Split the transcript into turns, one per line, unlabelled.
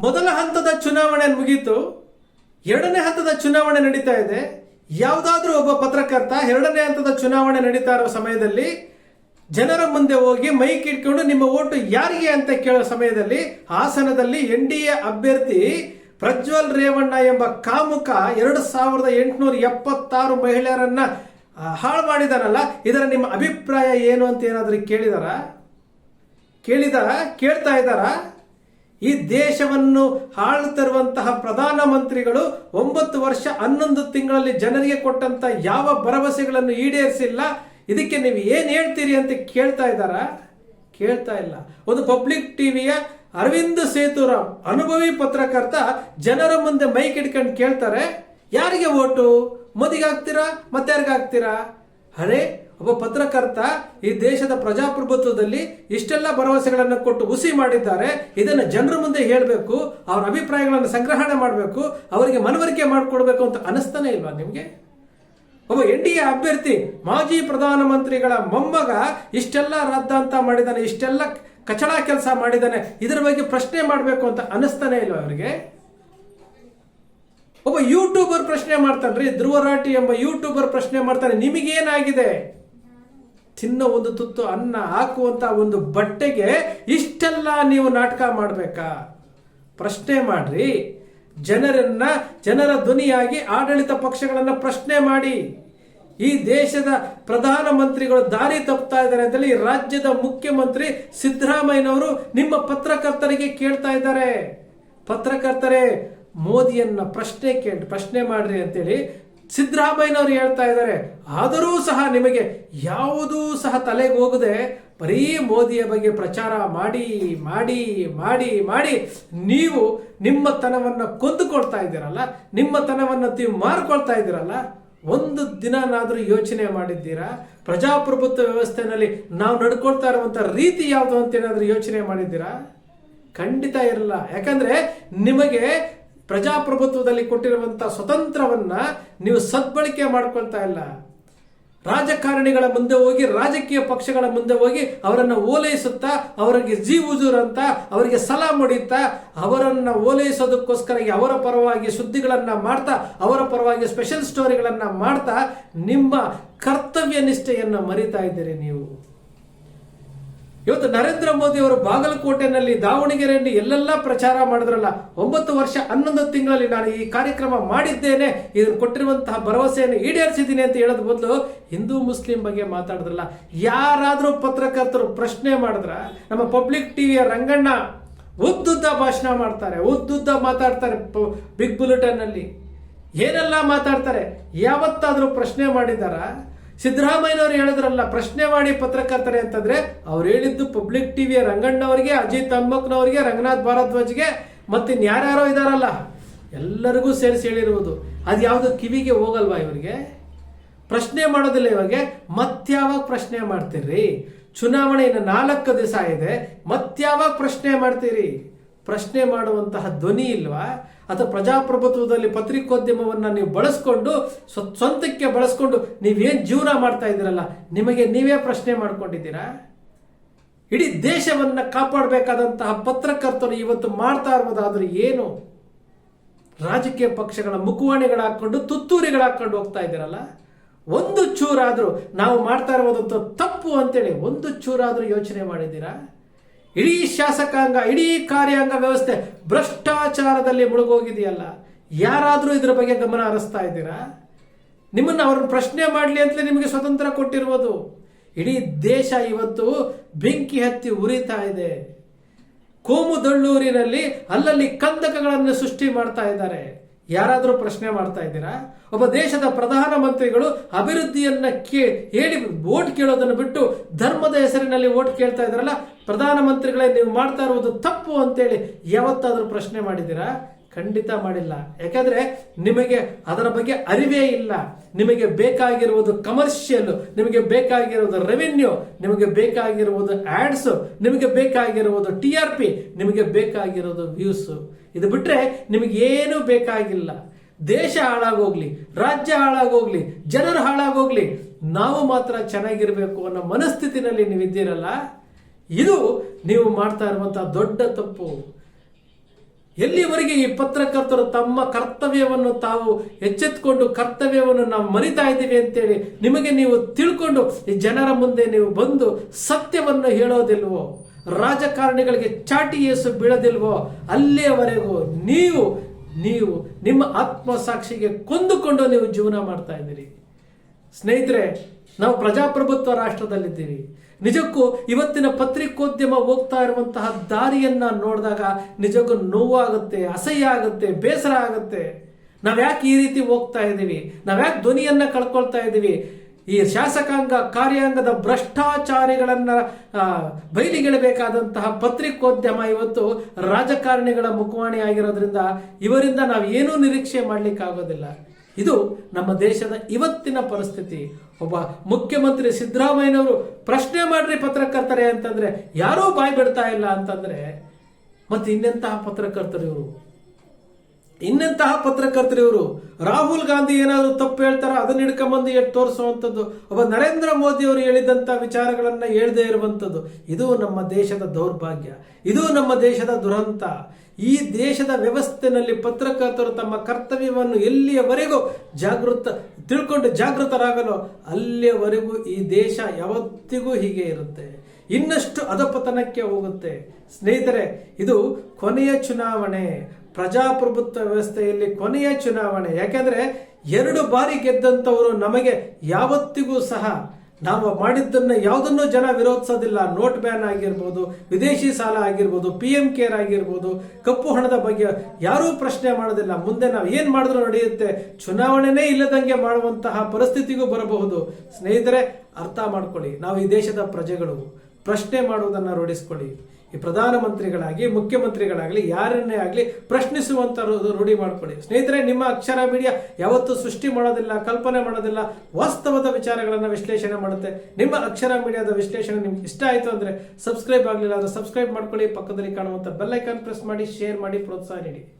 ಮೊದಲ ಹಂತದ ಚುನಾವಣೆ ಮುಗೀತು. ಎರಡನೇ ಹಂತದ ಚುನಾವಣೆ ನಡೀತಾ ಇದೆ. ಯಾವುದಾದ್ರೂ ಒಬ್ಬ ಪತ್ರಕರ್ತ ಎರಡನೇ ಹಂತದ ಚುನಾವಣೆ ನಡೀತಾ ಇರೋ ಸಮಯದಲ್ಲಿ ಜನರ ಮುಂದೆ ಹೋಗಿ ಮೈಕ್ ಇಟ್ಕೊಂಡು ನಿಮ್ಮ ಓಟು ಯಾರಿಗೆ ಅಂತ ಕೇಳೋ ಸಮಯದಲ್ಲಿ ಹಾಸನದಲ್ಲಿ ಎನ್ ಡಿ ಎ ಅಭ್ಯರ್ಥಿ ಪ್ರಜ್ವಲ್ ರೇವಣ್ಣ ಎಂಬ ಕಾಮುಕ ಎರಡು ಸಾವಿರದ ಎಂಟುನೂರ ಎಪ್ಪತ್ತಾರು ಮಹಿಳೆಯರನ್ನ ಹಾಳು ಮಾಡಿದಾರಲ್ಲ ಇದರ ನಿಮ್ಮ ಅಭಿಪ್ರಾಯ ಏನು ಅಂತ ಏನಾದರೂ ಕೇಳಿದಾರ? ಕೇಳಿದಾರ? ಕೇಳ್ತಾ ಇದ್ದಾರ? ಈ ದೇಶವನ್ನು ಹಾಳುತ್ತಿರುವಂತಹ ಪ್ರಧಾನ ಮಂತ್ರಿಗಳು ಒಂಬತ್ತು ವರ್ಷ ಹನ್ನೊಂದು ತಿಂಗಳಲ್ಲಿ ಜನರಿಗೆ ಕೊಟ್ಟಂತ ಯಾವ ಭರವಸೆಗಳನ್ನು ಈಡೇರಿಸಿಲ್ಲ. ಇದಕ್ಕೆ ನೀವು ಏನು ಹೇಳ್ತೀರಿ ಅಂತ ಕೇಳ್ತಾ ಇದ್ದಾರ? ಕೇಳ್ತಾ ಇಲ್ಲ. ಒಂದು ಪಬ್ಲಿಕ್ ಟಿವಿಯ ಅರವಿಂದ್ ಸೇತುರಾಮ್, ಅನುಭವಿ ಪತ್ರಕರ್ತ, ಜನರ ಮುಂದೆ ಮೈಕ್ ಇಟ್ಕೊಂಡು ಕೇಳ್ತಾರೆ, ಯಾರಿಗೆ ಓಟು? ಮೋದಿಗೆ ಹಾಕ್ತೀರಾ ಮತ್ತೆ ಯಾರಿಗೆ ಹಾಕ್ತೀರಾ ಅರೆ ಒಬ್ಬ ಪತ್ರಕರ್ತ ಈ ದೇಶದ ಪ್ರಜಾಪ್ರಭುತ್ವದಲ್ಲಿ ಇಷ್ಟೆಲ್ಲ ಭರವಸೆಗಳನ್ನು ಕೊಟ್ಟು ಹುಸಿ ಮಾಡಿದ್ದಾರೆ. ಇದನ್ನು ಜನರ ಮುಂದೆ ಹೇಳಬೇಕು. ಅವರ ಅಭಿಪ್ರಾಯಗಳನ್ನು ಸಂಗ್ರಹಣೆ ಮಾಡಬೇಕು. ಅವರಿಗೆ ಮನವರಿಕೆ ಮಾಡಿಕೊಡ್ಬೇಕು ಅಂತ ಅನಿಸ್ತಾನೆ ಇಲ್ವಾ ನಿಮಗೆ? ಒಬ್ಬ ಎನ್ ಡಿ ಎ ಅಭ್ಯರ್ಥಿ, ಮಾಜಿ ಪ್ರಧಾನಮಂತ್ರಿಗಳ ಮೊಮ್ಮಗ ಇಷ್ಟೆಲ್ಲ ರದ್ದಾಂತ ಮಾಡಿದ್ದಾನೆ, ಇಷ್ಟೆಲ್ಲ ಕಚಡ ಕೆಲಸ ಮಾಡಿದ್ದಾನೆ, ಇದರ ಬಗ್ಗೆ ಪ್ರಶ್ನೆ ಮಾಡಬೇಕು ಅಂತ ಅನಿಸ್ತಾನೆ ಇಲ್ವಾ ಅವರಿಗೆ? ಒಬ್ಬ ಯೂಟ್ಯೂಬರ್ ಪ್ರಶ್ನೆ ಮಾಡ್ತಾನ್ರಿ, ಧ್ರುವರಾಟಿ ಎಂಬ ಯೂಟ್ಯೂಬರ್ ಪ್ರಶ್ನೆ ಮಾಡ್ತಾನೆ, ನಿಮಗೇನಾಗಿದೆ? ತಿನ್ನೋ ಒಂದು ತುತ್ತು, ಅನ್ನ ಹಾಕುವಂತ ಒಂದು ಬಟ್ಟೆಗೆ ಇಷ್ಟೆಲ್ಲ ನೀವು ನಾಟಕ ಮಾಡಬೇಕಾ? ಪ್ರಶ್ನೆ ಮಾಡ್ರಿ. ಜನರನ್ನ, ಜನರ ಧ್ವನಿಯಾಗಿ ಆಡಳಿತ ಪಕ್ಷಗಳನ್ನು ಪ್ರಶ್ನೆ ಮಾಡಿ. ಈ ದೇಶದ ಪ್ರಧಾನಮಂತ್ರಿಗಳು ದಾರಿ ತಪ್ತಾ ಇದ್ದಾರೆ ಅಂತೇಳಿ ರಾಜ್ಯದ ಮುಖ್ಯಮಂತ್ರಿ ಸಿದ್ದರಾಮಯ್ಯನವರು ನಿಮ್ಮ ಪತ್ರಕರ್ತರಿಗೆ ಕೇಳ್ತಾ ಇದ್ದಾರೆ. ಪತ್ರಕರ್ತರೇ, ಮೋದಿಯನ್ನ ಪ್ರಶ್ನೆ ಕೇಳಿ ಪ್ರಶ್ನೆ ಮಾಡ್ರಿ ಅಂತೇಳಿ ಸಿದ್ದರಾಮಯ್ಯನವರು ಹೇಳ್ತಾ ಇದ್ದಾರೆ, ಆದರೂ ಸಹ ನಿಮಗೆ ಯಾವುದೂ ಸಹ ತಲೆಗೆ ಹೋಗದೆ ಬರೀ ಮೋದಿಯ ಬಗ್ಗೆ ಪ್ರಚಾರ ಮಾಡಿ ಮಾಡಿ ಮಾಡಿ ಮಾಡಿ ನೀವು ನಿಮ್ಮ ತನವನ್ನು ಕೊಂದುಕೊಳ್ತಾ ಇದ್ದೀರಲ್ಲ ನಿಮ್ಮ ತನವನ್ನು ನೀವು ಮಾರ್ಕೊಳ್ತಾ ಇದ್ದೀರಲ್ಲ, ಒಂದು ದಿನನಾದರೂ ಯೋಚನೆ ಮಾಡಿದ್ದೀರಾ? ಪ್ರಜಾಪ್ರಭುತ್ವ ವ್ಯವಸ್ಥೆನಲ್ಲಿ ನಾವು ನಡ್ಕೊಳ್ತಾ ಇರುವಂಥ ರೀತಿ ಯಾವುದು ಅಂತ ಏನಾದರೂ ಯೋಚನೆ ಮಾಡಿದ್ದೀರಾ? ಖಂಡಿತ ಇರಲ್ಲ. ಯಾಕಂದರೆ ನಿಮಗೆ ಪ್ರಜಾಪ್ರಭುತ್ವದಲ್ಲಿ ಕೊಟ್ಟಿರುವಂಥ ಸ್ವತಂತ್ರವನ್ನ ನೀವು ಸದ್ಬಳಕೆ ಮಾಡ್ಕೊಳ್ತಾ ಇಲ್ಲ. ರಾಜಕಾರಣಿಗಳ ಮುಂದೆ ಹೋಗಿ, ರಾಜಕೀಯ ಪಕ್ಷಗಳ ಮುಂದೆ ಹೋಗಿ ಅವರನ್ನು ಓಲೈಸುತ್ತಾ, ಅವರಿಗೆ ಜೀ ಅಂತ, ಅವರಿಗೆ ಸಲಾಂ ಮುಡಿತಾ ಅವರನ್ನು ಓಲೈಸೋದಕ್ಕೋಸ್ಕರ ಅವರ ಪರವಾಗಿ ಸುದ್ದಿಗಳನ್ನು ಮಾಡ್ತಾ, ಅವರ ಪರವಾಗಿ ಸ್ಪೆಷಲ್ ಸ್ಟೋರಿಗಳನ್ನು ಮಾಡ್ತಾ ನಿಮ್ಮ ಕರ್ತವ್ಯ ನಿಷ್ಠೆಯನ್ನು ಮರಿತಾ ಇದ್ದೀರಿ ನೀವು. ಇವತ್ತು ನರೇಂದ್ರ ಮೋದಿ ಅವರು ಬಾಗಲಕೋಟೆನಲ್ಲಿ ದಾವಣಗೆರೆಯಲ್ಲಿ ಎಲ್ಲೆಲ್ಲ ಪ್ರಚಾರ ಮಾಡಿದ್ರಲ್ಲ, ಒಂಬತ್ತು ವರ್ಷ ಹನ್ನೊಂದು ತಿಂಗಳಲ್ಲಿ ನಾನು ಈ ಕಾರ್ಯಕ್ರಮ ಮಾಡಿದ್ದೇನೆ, ಇದನ್ನು ಕೊಟ್ಟಿರುವಂತಹ ಭರವಸೆಯನ್ನು ಈಡೇರಿಸಿದ್ದೀನಿ ಅಂತ ಹೇಳೋದ್ ಬದಲು ಹಿಂದೂ ಮುಸ್ಲಿಂ ಬಗ್ಗೆ ಮಾತಾಡಿದ್ರಲ್ಲ, ಯಾರಾದರೂ ಪತ್ರಕರ್ತರು ಪ್ರಶ್ನೆ ಮಾಡಿದ್ರ, ನಮ್ಮ ಪಬ್ಲಿಕ್ ಟಿವಿಯ ರಂಗಣ್ಣ ಉದ್ದುದ್ದ ಭಾಷಣ ಮಾಡ್ತಾರೆ, ಉದ್ದುದ್ದ ಮಾತಾಡ್ತಾರೆ ಬಿಗ್ ಬುಲೆಟನ್ ಅಲ್ಲಿ ಏನೆಲ್ಲ ಮಾತಾಡ್ತಾರೆ, ಯಾವತ್ತಾದರೂ ಪ್ರಶ್ನೆ ಮಾಡಿದಾರ ಸಿದ್ದರಾಮಯ್ಯನವರು ಹೇಳಿದ್ರಲ್ಲ ಪ್ರಶ್ನೆ ಮಾಡಿ ಪತ್ರಕರ್ತರೆ ಅಂತಂದ್ರೆ ಅವ್ರು ಹೇಳಿದ್ದು ಪಬ್ಲಿಕ್ ಟಿವಿಯ ರಂಗಣ್ಣವರಿಗೆ, ಅಜಿತ್ ಅಮ್ಮಕ್ನವರಿಗೆ ರಂಗನಾಥ್ ಭಾರದ್ವಾಜ್ಗೆ ಮತ್ತೆ ಇನ್ಯಾರ್ಯಾರೋ ಇದಾರಲ್ಲ, ಎಲ್ಲರಿಗೂ ಸೇರಿಸಿ ಹೇಳಿರುವುದು. ಅದು ಯಾವುದು ಕಿವಿಗೆ ಹೋಗಲ್ವಾ ಇವರಿಗೆ? ಪ್ರಶ್ನೆ ಮಾಡೋದಿಲ್ಲ ಇವಾಗ. ಮತ್ಯಾವಾಗ ಪ್ರಶ್ನೆ ಮಾಡ್ತೀರಿ? ಚುನಾವಣೆ ಇನ್ನು ನಾಲ್ಕು ದಿವಸ ಇದೆ. ಮತ್ಯಾವಾಗ ಪ್ರಶ್ನೆ ಮಾಡ್ತೀರಿ? ಪ್ರಶ್ನೆ ಮಾಡುವಂತಹ ಧ್ವನಿ ಇಲ್ವಾ? ಅಥವಾ ಪ್ರಜಾಪ್ರಭುತ್ವದಲ್ಲಿ ಪತ್ರಿಕೋದ್ಯಮವನ್ನ ನೀವು ಬಳಸ್ಕೊಂಡು, ಸ್ವ- ಸ್ವಂತಕ್ಕೆ ಬಳಸ್ಕೊಂಡು ನೀವೇನು ಜೀವನ ಮಾಡ್ತಾ ಇದ್ದೀರಲ್ಲ, ನಿಮಗೆ ನೀವೇ ಪ್ರಶ್ನೆ ಮಾಡ್ಕೊಂಡಿದ್ದೀರಾ? ಇಡೀ ದೇಶವನ್ನ ಕಾಪಾಡಬೇಕಾದಂತಹ ಪತ್ರಕರ್ತರು ಇವತ್ತು ಮಾಡ್ತಾ ಇರ್ಬೋದಾದ್ರೆ ಏನು? ರಾಜಕೀಯ ಪಕ್ಷಗಳ ಮುಖವಾಣಿಗಳು ಹಾಕೊಂಡು ತುತ್ತೂರಿಗಳು ಹಾಕೊಂಡು ಹೋಗ್ತಾ ಇದ್ದೀರಲ್ಲ? ಒಂದು ಚೂರಾದರೂ ನಾವು ಮಾಡ್ತಾ ಇರ್ಬೋದಂತ ತಪ್ಪು ಅಂತೇಳಿ ಒಂದು ಚೂರಾದರೂ ಯೋಚನೆ ಮಾಡಿದ್ದೀರಾ? ಇಡೀ ಶಾಸಕಾಂಗ, ಇಡೀ ಕಾರ್ಯಾಂಗ ವ್ಯವಸ್ಥೆ ಭ್ರಷ್ಟಾಚಾರದಲ್ಲಿ ಮುಳುಗೋಗಿದೆಯಲ್ಲ? ಯಾರಾದರೂ ಇದರ ಬಗ್ಗೆ ಗಮನ ಹರಿಸ್ತಾ ಇದ್ದೀರಾ? ನಿಮ್ಮನ್ನು ಅವ್ರನ್ನ ಪ್ರಶ್ನೆ ಮಾಡಲಿ ಅಂತಲೇ ನಿಮಗೆ ಸ್ವತಂತ್ರ ಕೊಟ್ಟಿರುವುದು. ಇಡೀ ದೇಶ ಇವತ್ತು ಬೆಂಕಿ ಹತ್ತಿ ಉರಿತಾ ಇದೆ. ಕೋಮುದೊಳ್ಳೂರಿನಲ್ಲಿ ಅಲ್ಲಲ್ಲಿ ಕಂದಕಗಳನ್ನು ಸೃಷ್ಟಿ ಮಾಡ್ತಾ ಇದ್ದಾರೆ. ಯಾರಾದರೂ ಪ್ರಶ್ನೆ ಮಾಡ್ತಾ ಇದ್ದೀರಾ? ಒಬ್ಬ ದೇಶದ ಪ್ರಧಾನಮಂತ್ರಿಗಳು ಅಭಿವೃದ್ಧಿಯನ್ನ ಕೇ, ಹೇಳಿ ವೋಟ್ ಕೇಳೋದನ್ನು ಬಿಟ್ಟು ಧರ್ಮದ ಹೆಸರಿನಲ್ಲಿ ವೋಟ್ ಕೇಳ್ತಾ ಇದ್ರಲ್ಲ, ಪ್ರಧಾನಮಂತ್ರಿಗಳೇ ನೀವು ಮಾಡ್ತಾ ಇರುವುದು ತಪ್ಪು ಅಂತೇಳಿ ಯಾವತ್ತಾದರೂ ಪ್ರಶ್ನೆ ಮಾಡಿದ್ದೀರಾ? ಖಂಡಿತ ಮಾಡಿಲ್ಲ. ಯಾಕಂದ್ರೆ ನಿಮಗೆ ಅದರ ಬಗ್ಗೆ ಅರಿವೇ ಇಲ್ಲ. ನಿಮಗೆ ಬೇಕಾಗಿರುವುದು ಕಮರ್ಷಿಯಲ್ ನಿಮಗೆ ಬೇಕಾಗಿರುವುದು ರೆವಿನ್ಯೂ ನಿಮಗೆ ಬೇಕಾಗಿರುವುದು ಆಡ್ಸ್ ನಿಮಗೆ ಬೇಕಾಗಿರುವುದು ಟಿ ಆರ್ ಪಿ ನಿಮಗೆ ಬೇಕಾಗಿರೋದು ವ್ಯೂಸ್ ಇದು ಬಿಟ್ರೆ ನಿಮಗೆ ಏನು ಬೇಕಾಗಿಲ್ಲ. ದೇಶ ಹಾಳಾಗೋಗ್ಲಿ, ರಾಜ್ಯ ಹಾಳಾಗೋಗ್ಲಿ, ಜನರು ಹಾಳಾಗೋಗ್ಲಿ, ನಾವು ಮಾತ್ರ ಚೆನ್ನಾಗಿರಬೇಕು ಅನ್ನೋ ಮನಸ್ಥಿತಿನಲ್ಲಿ ನೀವು ಇದ್ದೀರಲ್ಲ ಇದು ನೀವು ಮಾಡ್ತಾ ಇರುವಂತಹ ದೊಡ್ಡ ತಪ್ಪು. ಎಲ್ಲಿವರೆಗೆ ಈ ಪತ್ರಕರ್ತರು ತಮ್ಮ ಕರ್ತವ್ಯವನ್ನು ತಾವು ಎಚ್ಚೆತ್ಕೊಂಡು ಕರ್ತವ್ಯವನ್ನು ನಾವು ಮರಿತಾ ಇದ್ದೀವಿ ಅಂತೇಳಿ ನಿಮಗೆ ನೀವು ತಿಳ್ಕೊಂಡು ಈ ಜನರ ಮುಂದೆ ನೀವು ಬಂದು ಸತ್ಯವನ್ನು ಹೇಳೋದಿಲ್ವೋ? ರಾಜಕಾರಣಿಗಳಿಗೆ ಚಾಟಿ ಏಸು ಬೀಳದಿಲ್ವೋ, ಅಲ್ಲಿಯವರೆಗೂ ನೀವು ನೀವು ನಿಮ್ಮ ಆತ್ಮಸಾಕ್ಷಿಗೆ ಕೊಂದುಕೊಂಡು ನೀವು ಜೀವನ ಮಾಡ್ತಾ ಇದ್ದೀರಿ. ಸ್ನೇಹಿತರೆ, ನಾವು ಪ್ರಜಾಪ್ರಭುತ್ವ ರಾಷ್ಟ್ರದಲ್ಲಿದ್ದೀವಿ ನಿಜಕ್ಕೂ ಇವತ್ತಿನ ಪತ್ರಿಕೋದ್ಯಮ ಹೋಗ್ತಾ ಇರುವಂತಹ ದಾರಿಯನ್ನ ನೋಡಿದಾಗ ನಿಜಕ್ಕೂ ನೋವಾಗುತ್ತೆ, ಅಸಹ್ಯ ಆಗುತ್ತೆ, ಬೇಸರ ಆಗುತ್ತೆ. ನಾವ್ಯಾಕೆ ಈ ರೀತಿ ಹೋಗ್ತಾ ಇದ್ದೀವಿ? ನಾವ್ಯಾಕೆ ಧ್ವನಿಯನ್ನ ಕಳ್ಕೊಳ್ತಾ ಇದ್ದೀವಿ? ಈ ಶಾಸಕಾಂಗ ಕಾರ್ಯಾಂಗದ ಭ್ರಷ್ಟಾಚಾರಿಗಳನ್ನು ಬಯಲಿಗೆಳಬೇಕಾದಂತಹ ಪತ್ರಿಕೋದ್ಯಮ ಇವತ್ತು ರಾಜಕಾರಣಿಗಳ ಮುಖವಾಣಿ ಆಗಿರೋದ್ರಿಂದ ಇವರಿಂದ ನಾವು ಏನೂ ನಿರೀಕ್ಷೆ ಮಾಡ್ಲಿಕ್ಕಾಗೋದಿಲ್ಲ. ಇದು ನಮ್ಮ ದೇಶದ ಇವತ್ತಿನ ಪರಿಸ್ಥಿತಿ. ಒಬ್ಬ ಮುಖ್ಯಮಂತ್ರಿ ಸಿದ್ದರಾಮಯ್ಯನವರು ಪ್ರಶ್ನೆ ಮಾಡ್ರಿ ಪತ್ರಕರ್ತರೇ ಅಂತಂದ್ರೆ, ಯಾರೂ ಬಾಯ್ ಬಿಡ್ತಾ ಇಲ್ಲ ಅಂತಂದ್ರೆ ಮತ್ತೆ ಇನ್ನೆಂತಹ ಪತ್ರಕರ್ತರು ಇವರು ಇನ್ನೆಂತಹ ಪತ್ರಕರ್ತರು ಇವರು. ರಾಹುಲ್ ಗಾಂಧಿ ಏನಾದರೂ ತಪ್ಪು ಹೇಳ್ತಾರ ಅದನ್ನ ಹಿಡ್ಕೊಂಬಂದು ಎಟ್ಟು ತೋರಿಸುವಂಥದ್ದು. ಒಬ್ಬ ನರೇಂದ್ರ ಮೋದಿ ಅವರು ಹೇಳಿದಂತ ವಿಚಾರಗಳನ್ನು ಹೇಳದೇ ಇರುವಂಥದ್ದು. ಇದು ನಮ್ಮ ದೇಶದ ದೌರ್ಭಾಗ್ಯ. ಇದು ನಮ್ಮ ದೇಶದ ದುರಂತ. ಈ ದೇಶದ ವ್ಯವಸ್ಥೆನಲ್ಲಿ ಪತ್ರಕರ್ತರು ತಮ್ಮ ಕರ್ತವ್ಯವನ್ನು ಎಲ್ಲಿಯವರೆಗೂ ಜಾಗೃತ, ತಿಳ್ಕೊಂಡು ಜಾಗೃತರಾಗಲು ಅಲ್ಲಿಯವರೆಗೂ ಈ ದೇಶ ಯಾವತ್ತಿಗೂ ಹೀಗೆ ಇರುತ್ತೆ. ಇನ್ನಷ್ಟು ಅಧಪತನಕ್ಕೆ ಹೋಗುತ್ತೆ. ಸ್ನೇಹಿತರೆ, ಇದು ಕೊನೆಯ ಚುನಾವಣೆ. ಪ್ರಜಾಪ್ರಭುತ್ವ ವ್ಯವಸ್ಥೆಯಲ್ಲಿ ಕೊನೆಯ ಚುನಾವಣೆ. ಯಾಕೆಂದರೆ ಎರಡು ಬಾರಿ ಗೆದ್ದಂಥವರು ನಮಗೆ ಯಾವತ್ತಿಗೂ ಸಹ ನಾವು ಮಾಡಿದ್ದನ್ನು ಯಾವುದನ್ನು ಜನ ವಿರೋಧಿಸೋದಿಲ್ಲ. ನೋಟ್ ಬ್ಯಾನ್ ಆಗಿರ್ಬೋದು, ವಿದೇಶಿ ಸಾಲ ಆಗಿರ್ಬೋದು, ಪಿ ಎಂ ಕೇರ್ ಆಗಿರ್ಬೋದು, ಕಪ್ಪು ಹಣದ ಬಗ್ಗೆ ಯಾರೂ ಪ್ರಶ್ನೆ ಮಾಡೋದಿಲ್ಲ. ಮುಂದೆ ನಾವು ಏನು ಮಾಡಿದ್ರೂ ನಡೆಯುತ್ತೆ? ಚುನಾವಣೆನೇ ಇಲ್ಲದಂಗೆ ಮಾಡುವಂತಹ ಪರಿಸ್ಥಿತಿಗೂ ಬರಬಹುದು. ಸ್ನೇಹಿತರೆ, ಅರ್ಥ ಮಾಡ್ಕೊಳ್ಳಿ. ನಾವು ಈ ದೇಶದ ಪ್ರಜೆಗಳು, ಪ್ರಶ್ನೆ ಮಾಡುವುದನ್ನು ರೂಢಿಸ್ಕೊಳ್ಳಿ. ಈ ಪ್ರಧಾನಮಂತ್ರಿಗಳಾಗಿ ಮುಖ್ಯಮಂತ್ರಿಗಳಾಗಲಿ, ಯಾರನ್ನೇ ಆಗಲಿ ಪ್ರಶ್ನಿಸುವಂತ ರು- ರೂಢಿ ಮಾಡ್ಕೊಳ್ಳಿ. ಸ್ನೇಹಿತರೆ, ನಿಮ್ಮ ಅಕ್ಷರ ಮೀಡಿಯಾ ಯಾವತ್ತೂ ಸೃಷ್ಟಿ ಮಾಡೋದಿಲ್ಲ, ಕಲ್ಪನೆ ಮಾಡೋದಿಲ್ಲ, ವಾಸ್ತವದ ವಿಚಾರಗಳನ್ನು ವಿಶ್ಲೇಷಣೆ ಮಾಡುತ್ತೆ. ನಿಮ್ಮ ಅಕ್ಷರ ಮೀಡಿಯಾದ ವಿಶ್ಲೇಷಣೆ ನಿಮ್ಗೆ ಇಷ್ಟ ಆಯಿತು ಅಂದ್ರೆ ಸಬ್ಸ್ಕ್ರೈಬ್ ಆಗಲಿಲ್ಲ ಅಂದ್ರೆ ಸಬ್ಸ್ಕ್ರೈಬ್ ಮಾಡ್ಕೊಳ್ಳಿ. ಪಕ್ಕದಲ್ಲಿ ಕಾಣುವಂತ ಬೆಲ್ ಐಕಾನ್ ಪ್ರೆಸ್ ಮಾಡಿ, ಶೇರ್ ಮಾಡಿ, ಪ್ರೋತ್ಸಾಹ ನೀಡಿ.